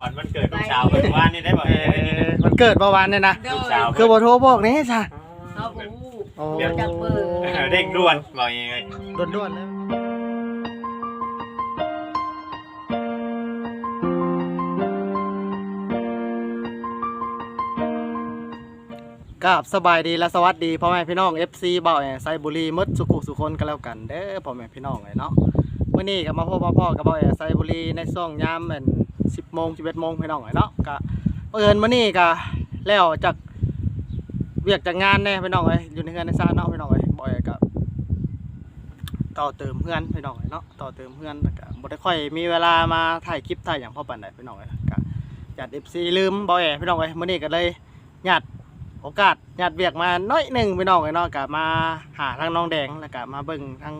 วันมันเกิดลูกสาวเมื่อวานนี่ได้บอกเออมันเกิดประวันเนี่ยนะลูกสาวคือบ่โทรบอกนี่จ้ะเขาบอกฮู้โอ้จากเบอร์เออเร่งด่วนบอกยังไง ด่วนๆเลยกับสบายดีและสวัสดีพ่อแม่พี่น้อง FC เบาแอไซบุรีมดสุขุสุคนกันแล้วกันเด้อพ่อแม่พี่น้องเลยเนาะ มื้อนี้ก็มาพบมาพ่อกับเบาแอไซบุรีในช่วงยามแม่น 10โมง11โมงพี่น้องเลยเนาะก็เอิญมื้อนี้ก็แล้วจากเวียกจากงานแน่พี่น้องเอ้ยอยู่ในงานในซานเนาะพี่น้องเอ้ยบ่แอก็ต่อเติมเพื่อนพี่น้องเอ้ยเนาะต่อเติมเพื่อนก็บ่ได้ค่อยมีเวลามาถ่ายคลิปถ่ายหยังพ่อปานใดพี่น้องเอ้ยก็ญาติ FC ลืมบ่อพี่น้องเอ้ยมื้อนี้ก็เลยญาติโอกาสญาติเบียกมาน้อยหนึ่งพี่น้องไอ้น้องกะมาหาทางน้องแดงแล้วก็มาเบิ่งทาง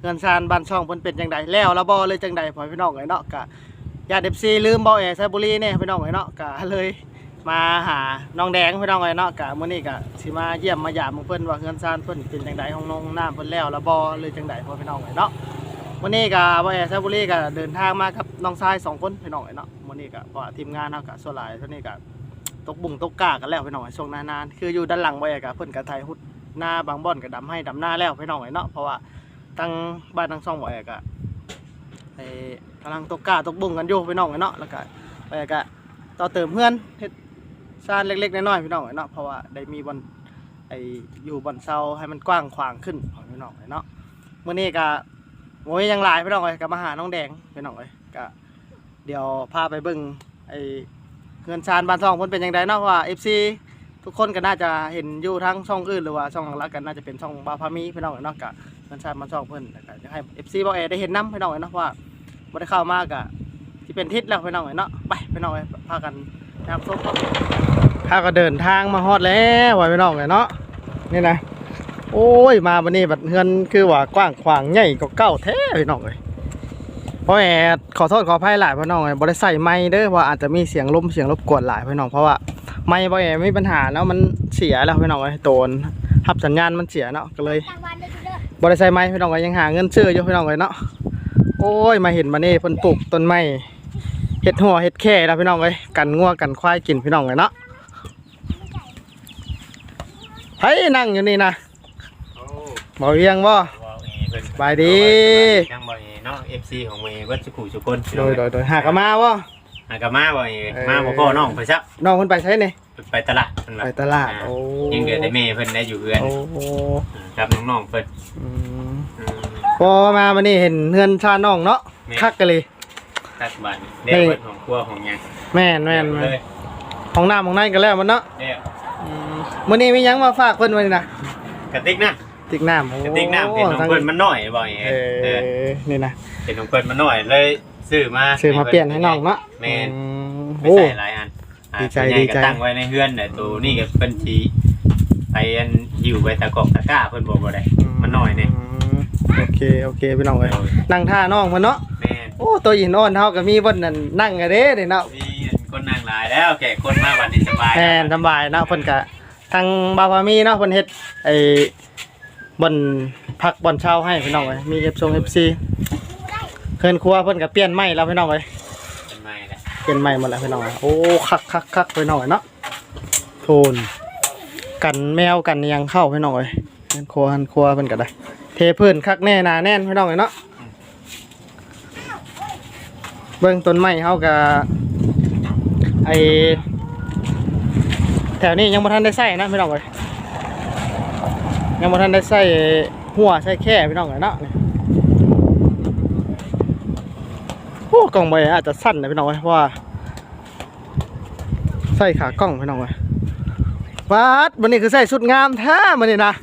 เงินซานบ้านช่องเพิ่นเป็นจังใดแล้วแล้วบ่เลยจังใดพอพี่น้องไอ้เนาะกะ ญาติ FC ลืมบ่แอไซบุรีเนี่ยพี่น้องไอ้เนาะกะเลยมาหาน้องแดงพี่น้องไอ้เนาะกะมื้อนี้กะสิมาเยี่ยมมาหยามเพิ่นว่าเงินซานเพิ่นเป็นจังใดห้องน้องน้ำเพิ่นแล้วแล้วบ่เลยจังใดพอพี่น้องไอ้เนาะวันนี้กะบ่แอไซบุรีกะเดินทางมากับน้องชายสองคนพี่น้องไอ้เนาะมื้อนี้กะเพราะทีมงานเฮากะส่วนหลายเท่านี้กะตกบุ่งตกกากันแล้วพี่น้องไอ้ช่วงนานๆคืออยู่ด้านหลังไว้กับเพิ่นกับไทยหุดหน้าบางบ่อนกับดำให้ดำหน้าแล้วพี่น้องไอ้เนาะเพราะว่าตั้งบ้านทั้งสองไว้ก็ไอ้ กำลังตกกาตกบุ่งกันอยู่พี่น้องไอ้เนาะแล้วก็ไว้ก็ต่อเติมเพื่อนเฮ็ดซานเล็กๆน้อยๆพี่น้องไอ้เนาะเพราะว่าได้มีบอนไอ้อยู่บอนเซาให้มันกว้างขวางขึ้นของพี่น้องไอ้เนาะเมื้อนี้ก็โอ้ยยังหลายพี่น้องเอ้ยก็มาหาน้องแดงพี่น้องเอ้ก็เดี๋ยวพาไปเบิ่งไอ้เงินชานบ้านช่องเพิ่นเป็นยังไงเนาะเพราะว่า FC ทุกคนก็น่าจะเห็นอยู่ทั้งช่องอื่นหรือว่าช่องหลักกันน่าจะเป็นช่องบาพามีพี่น้องเนาะกะเงินชานบ้านช่องเพิ่นก็อยากให้ FC บ่แอได้เห็นนํพี่น้องเนาะเพราะว่า บ่ได้เข้ามากอะที่เป็นทิศแล้วพี่น้องเนาะไปพี่น้องพากันนะครับส้มพาก็เดินทางมาฮอดแล้วไว้พี่น้องเนาะนี่นะโอ้ยมาบัดนี้บัดเฮือนคือว่ากว้างขวางใหญ่กว่าเก่าแท้พี่น้องเอ้ยเพราะแอดขอโทษขออภัยหลายพี่น้องบริใส่ไม้เด้อเพราะอาจจะมีเสียงลมเสียงรบกวนหลายพี่น้องเพราะว่าไม้บ่แอมีปัญหาแล้วมันเสียแล้วพี่น้องไอ้โตนทับสัญญาณมันเสียเนาะก็เลยบริใส่ไม้พี่น้องก็ยังหาเงินซื้ออยู่พี่น้องเลยเนาะ โอ้ย มาเห็นมานี่เพิ่นปลูกต้นไม้เห็ดหัวเห็ดแค่แล้วพี่น้องเลยกันงัวกันควายกินพี่น้องเลยเนาะไผนั่งอยู่นี่นะโอ้บ่เวียงบ่บอกเอเพิ่นสบายดียังบอกเอเนาะ FC ของเมย์วัดสุขุสุคนโดยโดยโดยหากนมาบ่หากะมาบอกเอมาบ่พ่อน้องไปซักน้องเพิ่นไปใช้นี่ไปตลาดเพิ่นว่าไปตลาดอ่โอ้ยังเกิดได้เมย์เพิ่นได้อยู่เพื่อนโอ้โหครับน้องๆเพิ่นอืมอืม พอมาวันนี้เห็นเฮือนชาน้องเนาะแม่ คักกันเลย ตัดบ้านเด็กเพิ่นของครัวของหยังแม่นแม่นเลแม่นยของน้ำของในกันแล้วมันเนาะเด็กอืมมื้อนี้มีหยังมาฝากเพิ่นไว้นี่นะกระติกนะติ๊กน้ำโอ้กระติกน้ำเห็นของเพิ่นมันน้อยบอกเอเอเอออนี่นะเห็นของเพิ่นมันน้อยเลยซื้อมาซื้อมาเปลี่ยนให้น้องเนาะแม่นอืมไม่โอ้ ใส่หลายอันอ่าดีใจส่วนหญ่ดีใจ ก็ตั้งไว้ในเฮือนแต่ตัวนี่ก็เป็นทีไปอันหิวไปตะกอกตะกร้าเพิ่นบอกบ่ได้มันน้อยเนี่ยม โอเคโอเคพี่น้องเอ้ยนั่งท่าน้องเพิ่นเนาะแม่นโอ้ตัวหินอ่อนเฮาก็มีบ่นนั่นนั่งอะเด้เด้เนาะมีคนนั่งหลายแล้วแขกคนมาวันนี้สบายแทนสบายเนาะเพิ่นก็ทางบาวพามีเนาะเพิ่นเฮ็ดไอ้บ่อนพักบ่อนเช่าให้พี่น้องเอ้ยมี F ทรง FC เพิ่นครัวเพิ่นก็เปลี่ยนใหม่แล้วพี่น้องเอ้ยเป็นไงแหละเปลี่ยนใหม่หมดแล้วพี่น้องเอ้ยโอ้คักคักคักพี่น้องเอ้ยเนาะโทนกันแมวกันอิหยังเข้าพี่น้องเอ้ยเพิ่นครัวหันครัวเพิ่นก็ได้เท พื้นคักแน่หนาแน่นพี่น้องเอ้ยเนาะเบิ่งต้นไม้เฮาก็ไอแถวนี้ยังบ่ทันได้ใส่นะพี่น้องเอ้ยยังบ่ทันได้ใส่หัวใส่แค่พี่น้องเอ้ยเนาะนี่โอ้กล่องใบอาจจะสั้นนะพี่น้องเอ้ยเพราะว่าใส่ขากล้องพี่น้องเอ้ยวัดวันนี้คือใส่ชุดงามแท้มันนี่นะ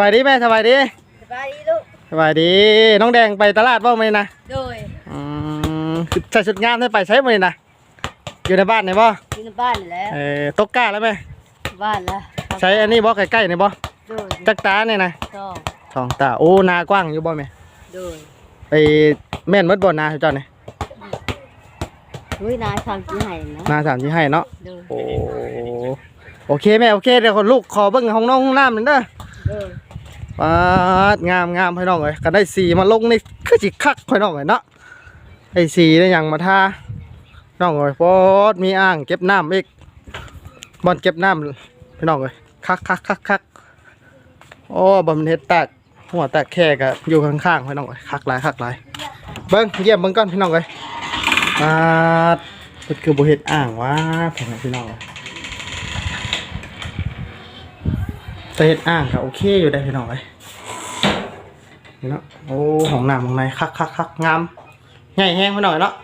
บายดีแม่สบายดีสบายดีลูกสบายดี น้องแดงไปตลาดบ่มื้อนี้นะโดยอืมคือใส่ชุดงามได้ไปใช้มื้อนี้นะอยู่ในบ้านนี่บ่อยู่ในบ้านนี่แหล้วเออตกกล้าแล้วไหมบ้านแล้วใช้อันนี้บ่ใกล้ๆนี่บ่โดยจักตาเนี่ยนะชอบสองตาโอ้นากว้างอยู่บ่แม่โดยไปแม่นหมดบ่นาเจ้านี่อุ้ยนายทำที่ไหนนะนาสามที่ให้เนาะโดยโอ้โอเคแม่โอเคเดี๋ยวคนลูกขอเบิ่งห้องน้องห้องน้ำหน่อยเด้อโดย ปาดงามงามพี่น้องเอ้ยกันได้สีมาลงนี่คือสิคักพี่น้องเอ้ยเนาะไอ้สีได้ยังมาท่าน้องเอ้ยโพดมีอ่างเก็บน้ำอีกบอนเก็บน้ำพี่น้องเอ้ยคักคักคักคักโอ้บ่มันเฮ็ดแตกหัวแตกแค่ก็อยู่ข้างๆพี่น้องเอ้ยคักหลายคักหลายเบิ่งเยี่ยมเบิ่งก่อนพี่น้องเอ้ยอ่าเพิ่นคือบ่เฮ็ดอ่างวะพ่อแม่พี่น้องเอ้ย แต่เฮ็ดอ่างก็โอเคอยู่ได้พี่น้องเอ้ยนี่เนาะโอ้ห้องหน้ำข้างในคักคักคักงามใหญ่แฮงพี่น้องเอ้ยเนาะ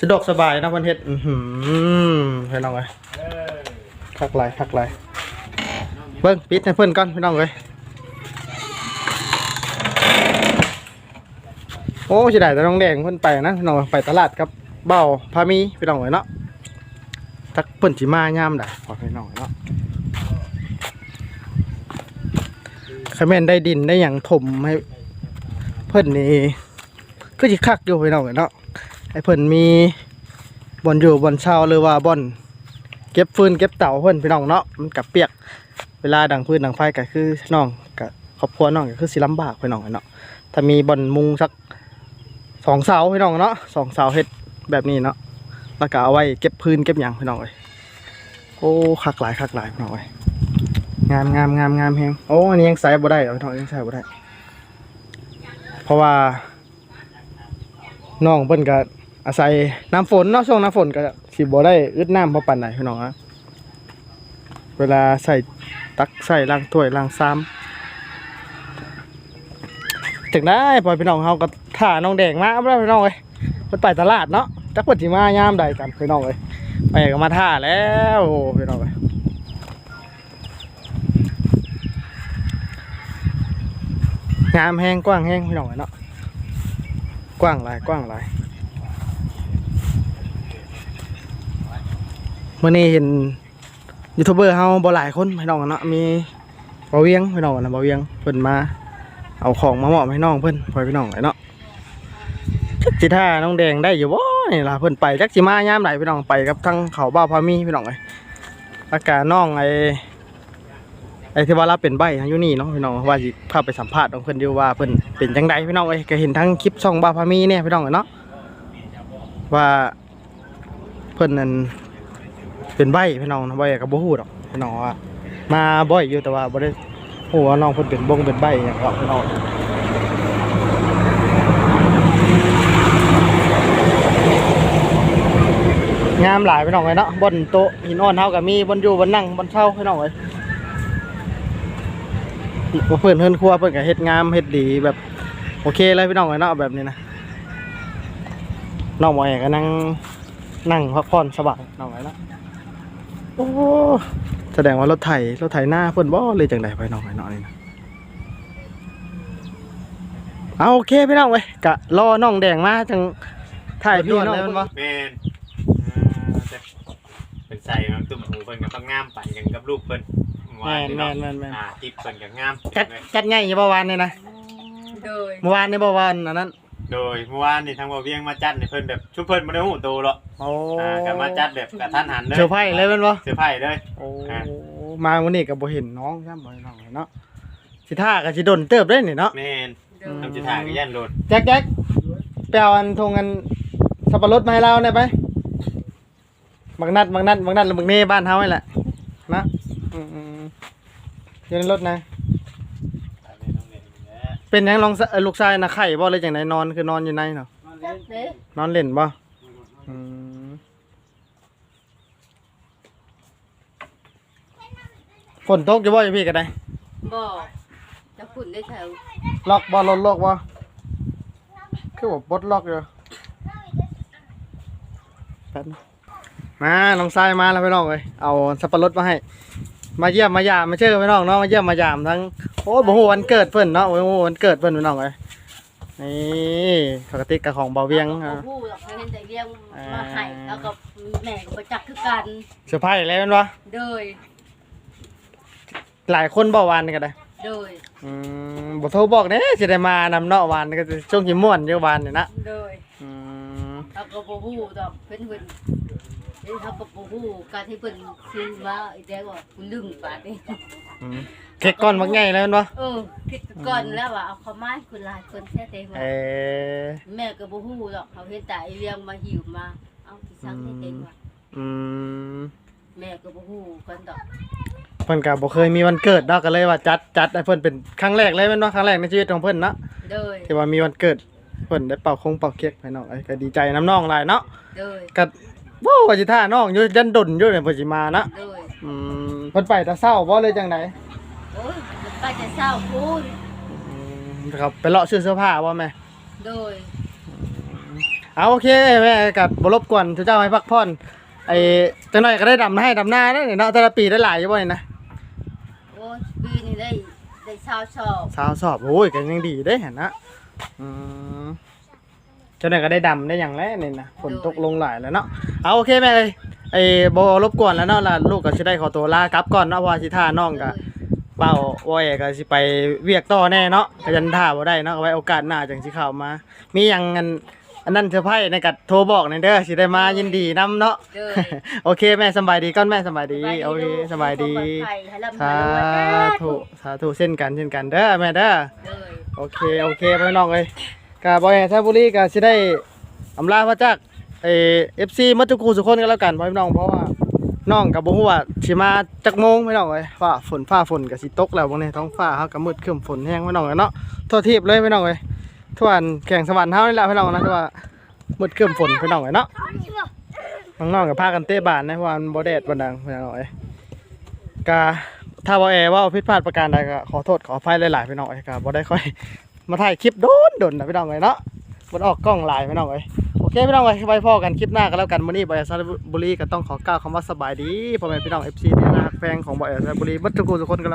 สะดวกสบายนะเพิ่นเฮ็ดอื้อหือพี่น้องเอ้ยคักหลายคักหลายเบิ่งปิดให้เพิ่อนก่อนพี่น้องเอ้ยโอ้สิได้แต่น้องแดงเพิ่นไปนะพี่น้องไปตลาดกับเบ้าพามีพี่น้องเอ้ยเนาะทักเพิ่นสิมายามใดพอพี่น้องเอ้ยเนาะ คแม่นได้ดินได้หยังถมให้เพิ่นนี่คือสิคักอยู่พี่น้องเอ้ยเนาะให้เพิ่นมีบ่อนอยู่บ่อนเช่าหรือว่าบ่อนเก็บฟืนเก็บเต่าเพิ่นพี่น้องเนาะมันกับเปียก เวลาดังพื้นดังไฟก็คือน้องกับครอบครัวน้องก็คือสิลำบากพี่น้องเนาะถ้ามีบ่อนมุงสักสองเสาพี่น้องเนาะสองเสาเฮ็ดแบบนี้เนาะแล้วก็เอาไว้เก็บพื้นเก็บหยังพี่น้องเอ้ยโอ้คักหลายคักหลายพี่น้องเอ้ย งามงามงามงามแฮงโอ้อันนี้ยังใส่บ่ได้เอพี่น้องยังใส่บ่ได้ เพราะว่าน้องเพิ่นก็อาศัยน้ำฝนเนาะช่วงน้ำฝนก็สิบ่ได้อึดน้ำเพราะปานใดพี่น้องอะเวลาใส่ตักใส่ล้างถ้วยล้างซ้ำถึงได้พอพี่น้องเฮาก็ถ่าน้องแดงมาเอาแล้พี่น้องเอ้ยเพิ่นไปตลาดเนาะจักเพิ่นสิมายามใดกันพี่น้องเอ้ยไปก็มาท่าแล้วโอ้พี่น้องเอ้ย งามแห้งกว้างแห้งพี่น้องเอ้ยเนาะกว้างหลายกว้างหลายเมื้อนี้เห็นยูทูบเบอร์เฮาบ่หลายคนพี่น้องเนาะมีบ่เวียงพี่น้องนะบ่เวียงเพิ่นมา เอาของมามอบให้น้องเพิ่นพ่อพี่น้องไอ้เนาะจักสิท่าน้องแดงได้อยู่บ่นี่ล่ะเพิ่นไปจักสิมายามใดพี่น้องไปกับทั้งเขาบ้าพามีพี่น้องเอ้ยอาการน้องไอ้ ไอ้ที่ว่าเรับเป็นใบอยู่นี่เนาะพี่น้องว่าสิพาไปสัมภาษณ์น้องเพิ่นอยู่ว่าเพิ่นเป็นจังไดพี่น้องเอ้ยก็เห็นทั้งคลิปช่องบ้าพามีเนี่ยพี่น้องเอ้ยเนาะว่าเพิ่นนั่นเป็นใบพี่น้องนะใบก็บ่ฮู้ดอกพี่น้องว่ามาบ่อยอยู่แต่ว่าบ่ได้โอ้ว่าน้องเพิ่นเป็นบงเป็นใบอย่างก็พี่น้องงามหลายพี่น้องเลยเนาะบนโต๊ะหินอ่อนเฮาก็มีบนอยู่บนนั่งบนเช่าพี่น้องเลย ว่าเพิ่นเพิ่นครัวเพิ่นก็เฮ็ดงามเฮ็ดดีแบบ โอเคเลยพี่น้องเลยเนาะแบบนี้นะน้องหมอแอกก็นั่งนั่งพักผ่อนสบายน้องเลยเนาะโอ้แสดงว่ารถไถรถไถหน้าเพิ่นบ่เลยจังไดไปน้องไปน้องนี่นะเอาโอเคพี่น้องเว้ยกะรอน้องแดงมาจังถ่ายพี่น้องเพิ่นบ่แม่นอ่าเป็นใส่ของตุ่มหูเพิ่นก็ต้องงามไปกันกับลูกเพิ่น แม่นแม่นแม่นแม่น อ่าจิบเพิ่นก็งามจัดจัดง่ายอยู่บ่วานนี่นะโดยเมื่อวานนี่บ่วานอันนั้นโดยเมื่อวานนี่ทางบ่เวียงมาจัดนี่เพิ่นแบบชุบเพิ่นบ่ได้ฮู้โตหรอกโอ้อ่าก็มาจัดแบบกระทันหันเลยเซอร์ไพรส์เลยแม่นบ่ เซอร์ไพรส์เลย โอ้อะ มาวันนี้ก็บ่เห็นน้องซ้ำบ่น้องเนาะสิท่าก็สิดนเติบได้นี่เนาะแม่นโดยทำจิถ่ายก็ยันโดนแจ็คแจ็คไปเอาอันทงอันสับปะรดมาให้เราได้ไหมบักนัดบักนัดบักนัดแล้วบักเน่บ้านเฮานี่แหละนะอืมๆ อยู่ในรถนะ เป็นหยังลองสเอ่อลูกชายนะไข่บ่เลยจังไดนอนคือนอนอยู่ในเนาะจักเด้นอนเล่นบ่อืมฝนตกอยู่บ่อยู่พี่ก็ได้บ่จะฝุ่นได้แถวล็อกบ่รถล็อกบ่คือว่าปลดล็อกอยู่แป๊บนะมาน้องชายมาแล้วพี่น้องเอ้ยเอาสับปะรดมาให้ มาเยี่ยมมายามมาเจอพี่น้องเนาะมาเยี่ยมมายามทั้งโอ้บ่ฮู้วันเกิดเพิ่นเนาะโอ้โหวันเกิดเพิ่นพี่น้องเอ้ยนี่ปกติกับของเบาเวียงบ่อะฮู้หรอกเห็นแต่เรียงมาให้แล้วก็แม่ก็บ่จักคือกันเซอร์ไพรส์แล้วแม่นบ่โดยหลายคนบ่วานนี่ก็ได้โดยอืมบ่โทรบอกเด้สิได้มานำเนาะวานนี่ก็สิช่วงหิม่วนอยู่วานนี่นะโดยอืมแล้วก็บ่ฮู้ดอกเพิ่นเพิ่น เดี๋ยวเขาก็บ่ฮู้การที่เพิ่นซื้อมาอีแต่ว่ากูลึงบาดนี้อืมเค้กก้อนบักใหญ่แล้วแม่นบ่เออคิดก่อนแล้วว่าเอาเขามาให้คนหลายคนแท้เต็งว่าเออแม่ก็บ่ฮู้หรอกเขาเห็นแต่ไอ้เลี้ยงมาหิวมา เอาสิสั่งให้เต็งว่าอืมแม่ก็บ่ฮู้กันดอกเพิ่นก็บ่เคยมีวันเกิดดอกก็เลยว่าจัดจัดให้เพิ่นเป็นครั้งแรกเลยแม่นบ่ครั้งแรกในชีวิตของเพิ่นเนาะเด้ยที่ว่ามีวันเกิดเพิ่นได้เป่าคงเป่าเค้กให้น้องเอ้ยก็ดีใจน้ำน้องหลายเนาะเด้ยก็ ว้าวว่าสิท่าน้องอยู่ยันดนอยู่เนี่ยเพิ่นสิมานะเด้ยอืมเพิ่นไปแต่เช้าบ่เลยจังไดโอ้ยมันไปจะเศร้าพูนอืมครับไปเลาะซื้อเสื้อผ้าบ่แม่เด้ยเอาโอเคแม่กับ่รบกวนทุกเจ้าให้พักผ่อนไอ้จังหน่อยก็ได้ดำให้ดำหน้าได้เนาะแต่ละปีได้หลายอยู่บ่นี่นะโอ้ยปีนี้ได้ได้เศร้าชอบสาวสอบโอ้ยก็ยังดีได้เห็นนะอืม จังหน่อยก็ได้ดำได้อย่างแรกนี่นะฝนตกลงหลายแล้วเนาะเอาโอเคแม่เอ้ยไอ้บ่รบกวนแล้วเนาะล่ะลูกก็สิได้ขอตัวลากลับก่อนเนาะเพราะว่าสิท่าน้องก็เด้ยเป้าว่าเอกก็สิไปเวียกต่อแน่เนาะก็ยันท่าบ่ได้เนาะเอาไว้โอกาสหน้าจังสิเข้ามา มีหยังอันอันนั้นเซอร์ไพรส์ในกัโทรบอกในอยเด้อสิได้มายินดีนํเนาะเด้ยโอเคแม่สำบายดีก่อนแม่สำบายดีโอเคสำบายดีให้ร่ำสาให้รวยธุสาธุเช่นกันเช่นกันเด้อแม่เด้อเด้ยโอเคโอเคพี่น้องเอ้ย กะบ่ให้ท่าบุรีก็สิได้อำลาพระจักเออฟซีมัตตุกูสุคนกันแล้วกันพี่น้องเพราะว่าน้องกับบ่ฮู้ว่าสิมาจักโมงพี่น้องเอ้ยว่าฝนฟ้าฝนก็สิตกแล้วบ่เนี่ยท้องฟ้าเฮาก็มืดครึ้มฝนแห้งพี่น้องเอ้ยเนาะทั่วทีบเลยพี่น้องเอ้ยทั่วอันแข่งสวรรค์เฮานี่แหละพี่น้องนะทว่ามืดครึ้มฝนพี่น้องเอ้ยเนาะน้องๆก็พากันเตะบานนะวันบ่แดดบ่ดังพี่น้องเอ้ยกะถ้าบ่แอว่าผิดพลาดประการใดก็ขอโทษขออภัยหลายๆพี่น้องเอ้ยก็บ่ได้ค่อย มาถ่ายคลิปโดนโดนนะพี่น้องเลยเนาะมันออกกล้องหลายพี่น้องเอ้ยโอเคพี่น้องเอ้ยไว้พอกันคลิปหน้าก็แล้วกันมื้อนี้บอยซาบุรีก็ต้องขอกล่าวคำว่าสบายดีพ่อแม่พี่น้อง FC ที่นาแฟงของบอยซาบุรีบัตทุกคนทุกคนกันแล้ว